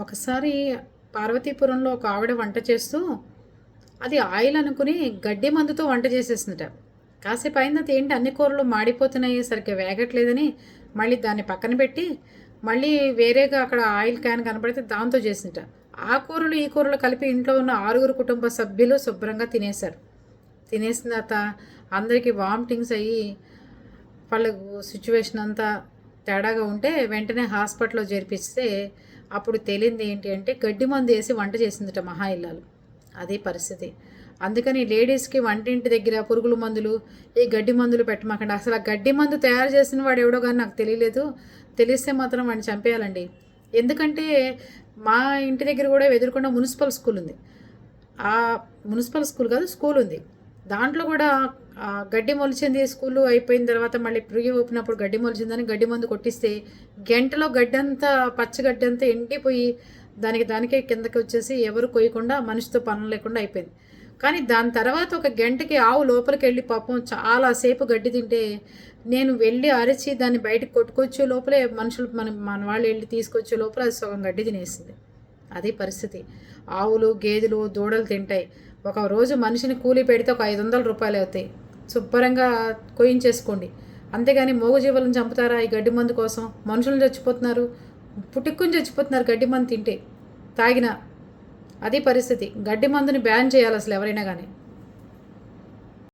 ఒకసారి పార్వతీపురంలో ఒక ఆవిడ వంట చేస్తూ అది ఆయిల్ అనుకుని గడ్డి మందుతో వంట చేసేసిందట. కాసేపు అయిన ఏంటి అన్ని కూరలు మాడిపోతున్నాయి సరిగ్గా వేగట్లేదని మళ్ళీ దాన్ని పక్కన పెట్టి మళ్ళీ వేరేగా అక్కడ ఆయిల్ క్యాన్ కనపడితే దాంతో చేసిందట. ఆ కూరలు ఈ కూరలు కలిపి ఇంట్లో ఉన్న ఆరుగురు కుటుంబ సభ్యులు శుభ్రంగా తినేశారు. తినేసిన తర్వాత అందరికీ వామిటింగ్స్ అయ్యి వాళ్ళకు సిచ్యువేషన్ అంతా తేడాగా ఉంటే వెంటనే హాస్పిటల్లో చేర్పిస్తే అప్పుడు తేలింది ఏంటి అంటే గడ్డి మందు వేసి వంట చేసిందట మహా ఇల్లాలు. అదే పరిస్థితి. అందుకని లేడీస్కి వంటింటి దగ్గర పురుగుల మందులు ఈ గడ్డి మందులు పెట్టమాకండి. అసలు ఆ గడ్డి మందు తయారు చేసిన వాడు ఎవడో కానీ నాకు తెలియలేదు. తెలిస్తే మాత్రం వాడిని చంపేయాలండి. ఎందుకంటే మా ఇంటి దగ్గర కూడా ఎదుర్కొన్న మున్సిపల్ స్కూల్ ఉంది ఆ మున్సిపల్ స్కూల్ కాదు స్కూల్ ఉంది దాంట్లో కూడా గడ్డి మొలిచింది స్కూల్ అయిపోయిన తర్వాత మళ్ళీ ప్రియ ఊపినప్పుడు గడ్డి మొలిచిందని గడ్డి మందు కొట్టిస్తే గంటలో గడ్డి అంతా పచ్చగడ్డి అంతా ఎండిపోయి దానికి దానికే కిందకి వచ్చేసి ఎవరు కొయ్యకుండా మనిషితో పనులు లేకుండా అయిపోయింది. కానీ దాని తర్వాత ఒక గంటకి ఆవు లోపలికి వెళ్ళి పాపం చాలాసేపు గడ్డి తింటే నేను వెళ్ళి అరిచి దాన్ని బయటకు కొట్టుకొచ్చే లోపలే మనుషులు మన మన వాళ్ళు వెళ్ళి తీసుకొచ్చే లోపల అది సగం గడ్డి తినేసింది. అదే పరిస్థితి. ఆవులు గేదెలు దూడలు తింటాయి. ఒక రోజు మనిషిని కూలి పెడితే ఒక ఐదు వందల రూపాయలు అవుతాయి. శుభ్రంగా కోయించేసుకోండి. అంతేగాని మూగజీవులను చంపుతారా ఈ గడ్డి మందు కోసం? మనుషులు చచ్చిపోతున్నారు. పుట్టుకుని చచ్చిపోతున్నారు గడ్డి మందు తింటే. తాగిన అది పరిస్థితి. గడ్డి మందుని బ్యాన్ చేయాలి అసలు ఎవరైనా కానీ